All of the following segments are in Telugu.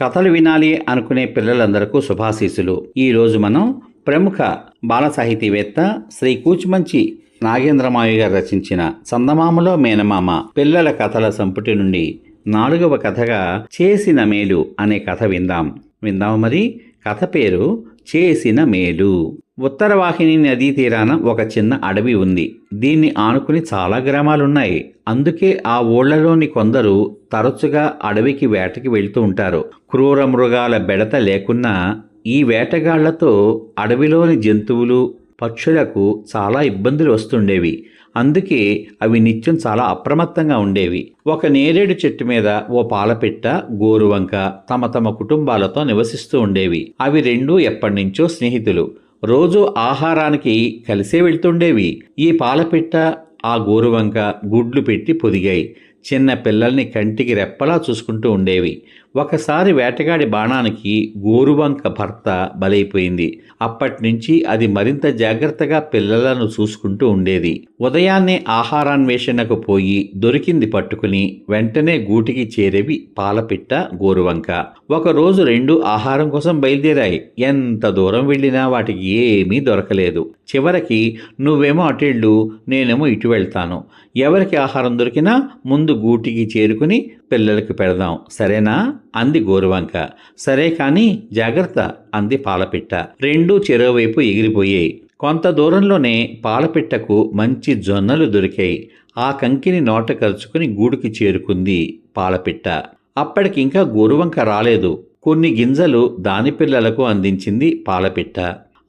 కథలు వినాలి అనుకునే పిల్లలందరకు శుభాశీసులు ఈరోజు మనం ప్రముఖ బాల సాహితీవేత్త శ్రీ కూచిమంచి నాగేంద్రమావి గారు రచించిన చందమామలో మేనమామ పిల్లల కథల సంపుటి నుండి నాలుగవ కథగా చేసిన మేలు అనే కథ విందాం. విందాం మరి. కథ పేరు చేసిన మేలు. ఉత్తరవాహిని నదీ తీరాన ఒక చిన్న అడవి ఉంది. దీన్ని ఆనుకుని చాలా గ్రామాలున్నాయి. అందుకే ఆ ఊళ్ళలోని కొందరు తరచుగా అడవికి వేటకి వెళ్తూ ఉంటారు. క్రూర మృగాల బెడత లేకున్నా ఈ వేటగాళ్ళతో అడవిలోని జంతువులు పక్షులకు చాలా ఇబ్బందులు వస్తుండేవి. అందుకే అవి నిత్యం చాలా అప్రమత్తంగా ఉండేవి. ఒక నేరేడు చెట్టు మీద ఓ పాలపిట్ట గోరువంక తమ తమ కుటుంబాలతో నివసిస్తూ ఉండేవి. అవి రెండూ ఎప్పటినుంచో స్నేహితులు. రోజు ఆహారానికి కలిసే వెళ్తుండేవి. ఈ పాలపిట్ట ఆ గోరువంక గుడ్లు పెట్టి పొదిగాయి. చిన్న పిల్లల్ని కంటికి రెప్పలా చూసుకుంటూ ఉండేవి. ఒకసారి వేటగాడి బాణానికి గోరువంక భర్త బలైపోయింది. అప్పటినుంచి అది మరింత జాగ్రత్తగా పిల్లలను చూసుకుంటూ ఉండేది. ఉదయాన్నే ఆహారాన్వేషణకు పోయి దొరికింది పట్టుకుని వెంటనే గూటికి చేరేవి పాలపిట్ట గోరువంక. ఒకరోజు రెండు ఆహారం కోసం బయలుదేరాయి. ఎంత దూరం వెళ్ళినా వాటికి ఏమీ దొరకలేదు. చివరికి నువ్వేమో అటెళ్ళు నేనేమో ఇటు వెళ్తాను. ఎవరికి ఆహారం దొరికినా ముందు గూటికి చేరుకుని పిల్లలకి పెడదాం. సరేనా? అంది గోరువంక. సరే కానీ జాగ్రత్త అంది పాలపిట్ట. రెండూ చెరోవైపు ఎగిరిపోయాయి. కొంత దూరంలోనే పాలపిట్టకు మంచి జొన్నలు దొరికాయి. ఆ కంకిని నోట కరుచుకుని గూడుకి చేరుకుంది పాలపిట్ట. అప్పటికి ఇంకా గోరువంక రాలేదు. కొన్ని గింజలు దాని పిల్లలకు అందించింది పాలపిట్ట.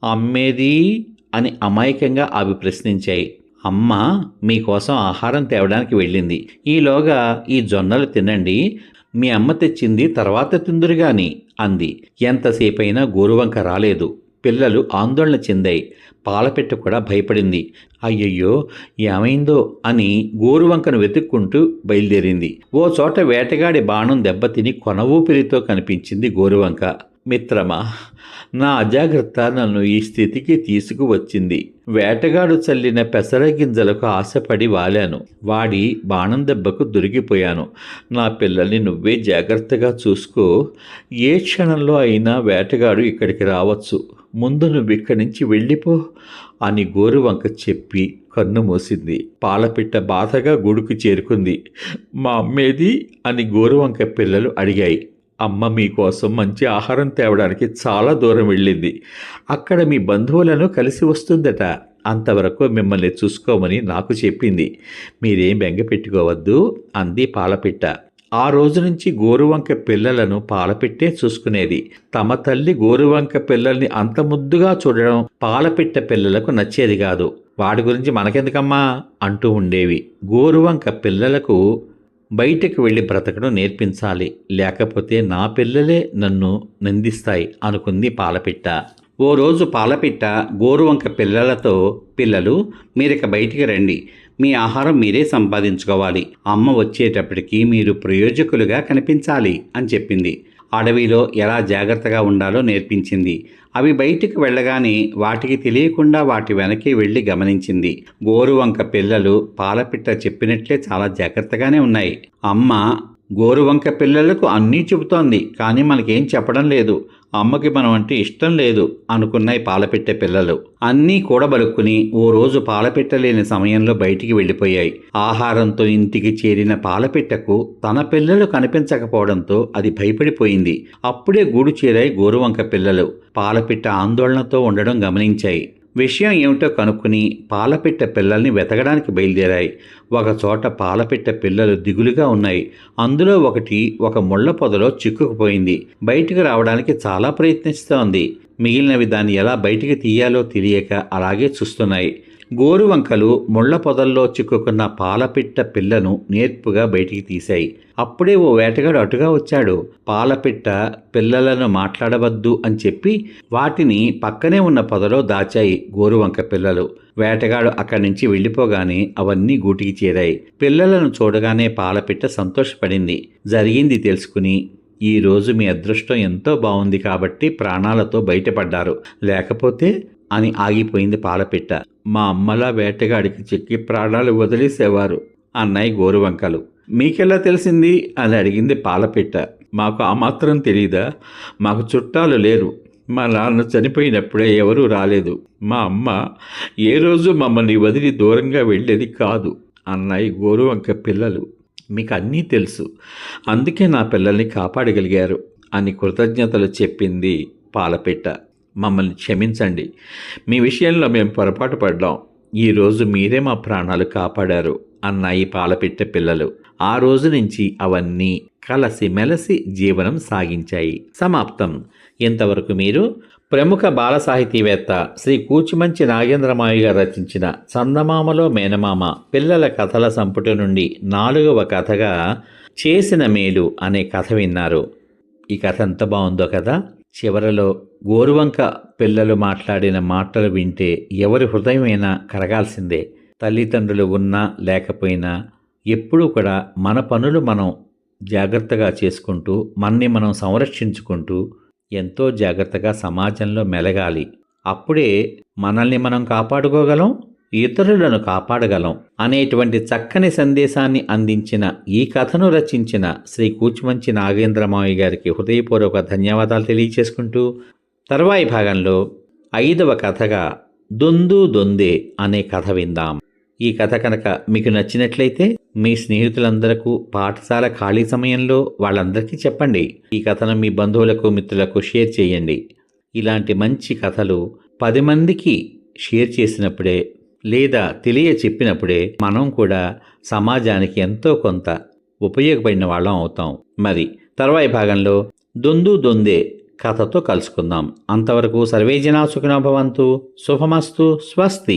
అమ్మేది? అని అమాయకంగా అవి ప్రశ్నించాయి. అమ్మ మీకోసం ఆహారం తేవడానికి వెళ్ళింది. ఈలోగా ఈ జొన్నలు తినండి. మీ అమ్మ తెచ్చింది తర్వాత తిందురు గాని అంది. ఎంతసేపైనా గోరువంక రాలేదు. పిల్లలు ఆందోళన చెందాయి. పాలపెట్ట కూడా భయపడింది. అయ్యయ్యో ఏమైందో అని గోరువంకను వెతుక్కుంటూ బయలుదేరింది. ఓ చోట వేటగాడి బాణం దెబ్బతిని కొన ఊపిరితో కనిపించింది గోరువంక. మిత్రమా నా అజాగ్రత్త నన్ను ఈ స్థితికి తీసుకువచ్చింది. వేటగాడు చల్లిన పెసర గింజలకు ఆశపడి వాలాను. వాడి బాణం దెబ్బకు దొరికిపోయాను. నా పిల్లల్ని నువ్వే జాగ్రత్తగా చూసుకో. ఏ క్షణంలో అయినా వేటగాడు ఇక్కడికి రావచ్చు. ముందు నువ్వు ఇక్కడి నుంచి వెళ్ళిపో అని గోరువంక చెప్పి కన్ను మూసింది. పాలపిట్ట బాధగా గూడుకు చేరుకుంది. మా అమ్మేది? అని గోరువంక పిల్లలు అడిగాయి. అమ్మ మీకోసం మంచి ఆహారం తేవడానికి చాలా దూరం వెళ్ళింది. అక్కడ మీ బంధువులను కలిసి వస్తుందట. అంతవరకు మిమ్మల్ని చూసుకోమని నాకు చెప్పింది. మీరేం బెంగ పెట్టుకోవద్దు అంది పాలపిట్ట. ఆ రోజు నుంచి గోరువంక పిల్లలను పాలపిట్టే చూసుకునేది. తమ తల్లి గోరువంక పిల్లల్ని అంత ముద్దుగా చూడడం పాలపిట్ట పిల్లలకు నచ్చేది కాదు. వాడి గురించి మనకెందుకమ్మా? అంటూ ఉండేవి. గోరువంక పిల్లలకు బయటకు వెళ్ళి బ్రతకడం నేర్పించాలి. లేకపోతే నా పిల్లలే నన్ను నిందిస్తాయి అనుకుంది పాలపిట్ట. ఓ రోజు పాలపిట్ట గోరువంక పిల్లలతో పిల్లలు మీరిక బయటికి రండి. మీ ఆహారం మీరే సంపాదించుకోవాలి. అమ్మ వచ్చేటప్పటికి మీరు ప్రయోజకులుగా కనిపించాలి అని చెప్పింది. అడవిలో ఎలా జాగ్రత్తగా ఉండాలో నేర్పించింది. అవి బయటికి వెళ్ళగానే వాటికి తెలియకుండా వాటి వెనకే వెళ్ళి గమనించింది. గోరువంక పిల్లలు పాలపిట్ట చెప్పినట్లే చాలా జాగ్రత్తగానే ఉన్నాయి. అమ్మ గోరువంక పిల్లలకు అన్నీ చెబుతోంది కానీ మనకేం చెప్పడం లేదు. అమ్మకి మనం అంటే ఇష్టం లేదు అనుకున్నాయి పాలపిట్ట పిల్లలు. అన్నీ కూడబలుక్కుని ఓ రోజు పాలపెట్టలేని సమయంలో బయటికి వెళ్ళిపోయాయి. ఆహారంతో ఇంటికి చేరిన పాలపిట్టకు తన పిల్లలు కనిపించకపోవడంతో అది భయపడిపోయింది. అప్పుడే గూడు చేరాయి గోరువంక పిల్లలు. పాలపిట్ట ఆందోళనతో ఉండడం గమనించాయి. విషయం ఏమిటో కనుక్కుని పాలపిట్ట పిల్లల్ని వెతకడానికి బయలుదేరాయి. ఒకచోట పాలపిట్ట పిల్లలు దిగులుగా ఉన్నాయి. అందులో ఒకటి ఒక ముళ్ళ పొదలో చిక్కుకుపోయింది. బయటకు రావడానికి చాలా ప్రయత్నిస్తోంది. మిగిలినవి దాన్ని ఎలా బయటికి తీయాలో తెలియక అలాగే చూస్తున్నాయి. గోరువంకలు ముళ్ళ పొదల్లో చిక్కుకున్న పాలపిట్ట పిల్లను నేర్పుగా బయటికి తీశాయి. అప్పుడే ఓ వేటగాడు అటుగా వచ్చాడు. పాలపిట్ట పిల్లలను మాట్లాడవద్దు అని చెప్పి వాటిని పక్కనే ఉన్న పొదలో దాచాయి గోరువంక పిల్లలు. వేటగాడు అక్కడి నుంచి వెళ్ళిపోగానే అవన్నీ గూటికి చేరాయి. పిల్లలను చూడగానే పాలపిట్ట సంతోషపడింది. జరిగింది తెలుసుకుని ఈ రోజు మీ అదృష్టం ఎంతో బాగుంది కాబట్టి ప్రాణాలతో బయటపడ్డారు. లేకపోతే అని ఆగిపోయింది పాలపిట్ట. మా అమ్మలా వేటగాడికి చెక్కి ప్రాణాలు వదిలేసేవారు అన్నాయి గోరువంకలు. మీకెలా తెలిసింది? అని అడిగింది పాలపిట్ట. మాకు ఆ మాత్రం తెలీదా? మాకు చుట్టాలు లేరు. మా నాన్న చనిపోయినప్పుడే ఎవరూ రాలేదు. మా అమ్మ ఏ రోజు మమ్మల్ని వదిలి దూరంగా వెళ్ళేది కాదు. అన్నాయి గోరువంక పిల్లలు. మీకు అన్నీ తెలుసు. అందుకే నా పిల్లల్ని కాపాడగలిగారు అని కృతజ్ఞతలు చెప్పింది పాలపిట్ట. మమ్మల్ని క్షమించండి. మీ విషయంలో మేము పొరపాటు పడ్డాం. ఈరోజు మీరే మా ప్రాణాలు కాపాడారు అన్నాయి పాలపిట్ట పిల్లలు. ఆ రోజు నుంచి అవన్నీ కలసి మెలసి జీవనం సాగించాయి. సమాప్తం. ఇంతవరకు మీరు ప్రముఖ బాల సాహితీవేత్త శ్రీ కూచిమంచి నాగేంద్రమాయ గారు రచించిన చందమామలో మేనమామ పిల్లల కథల సంపుటి నుండి నాలుగవ కథగా చేసిన మేలు అనే కథ విన్నారు. ఈ కథ ఎంత బాగుందో కదా? చివరలో గోరువంక పిల్లలు మాట్లాడిన మాటలు వింటే ఎవరి హృదయమైనా కరగాల్సిందే. తల్లిదండ్రులు ఉన్నా లేకపోయినా ఎప్పుడూ కూడా మన పనులు మనం జాగ్రత్తగా చేసుకుంటూ మనని మనం సంరక్షించుకుంటూ ఎంతో జాగ్రత్తగా సమాజంలో మెలగాలి. అప్పుడే మనల్ని మనం కాపాడుకోగలం ఇతరులను కాపాడగలం అనేటువంటి చక్కని సందేశాన్ని అందించిన ఈ కథను రచించిన శ్రీ కూచిమంచి నాగేంద్రమావి గారికి హృదయపూర్వక ధన్యవాదాలు తెలియచేసుకుంటూ తర్వాయి భాగంలో ఐదవ కథగా దొందు దొందే అనే కథ విందాం. ఈ కథ కనుక మీకు నచ్చినట్లయితే మీ స్నేహితులందరకు పాఠశాల ఖాళీ సమయంలో వాళ్ళందరికీ చెప్పండి. ఈ కథను మీ బంధువులకు మిత్రులకు షేర్ చేయండి. ఇలాంటి మంచి కథలు పది మందికి షేర్ చేసినప్పుడే లేదా తెలియ చెప్పినప్పుడే మనం కూడా సమాజానికి ఎంతో కొంత ఉపయోగపడిన వాళ్ళం అవుతాం. మరి తర్వాయి భాగంలో దొందు దొందే కథతో కలుసుకుందాం. అంతవరకు సర్వేజనా సుఖినోభవంతు శుభమస్తు. స్వస్తి.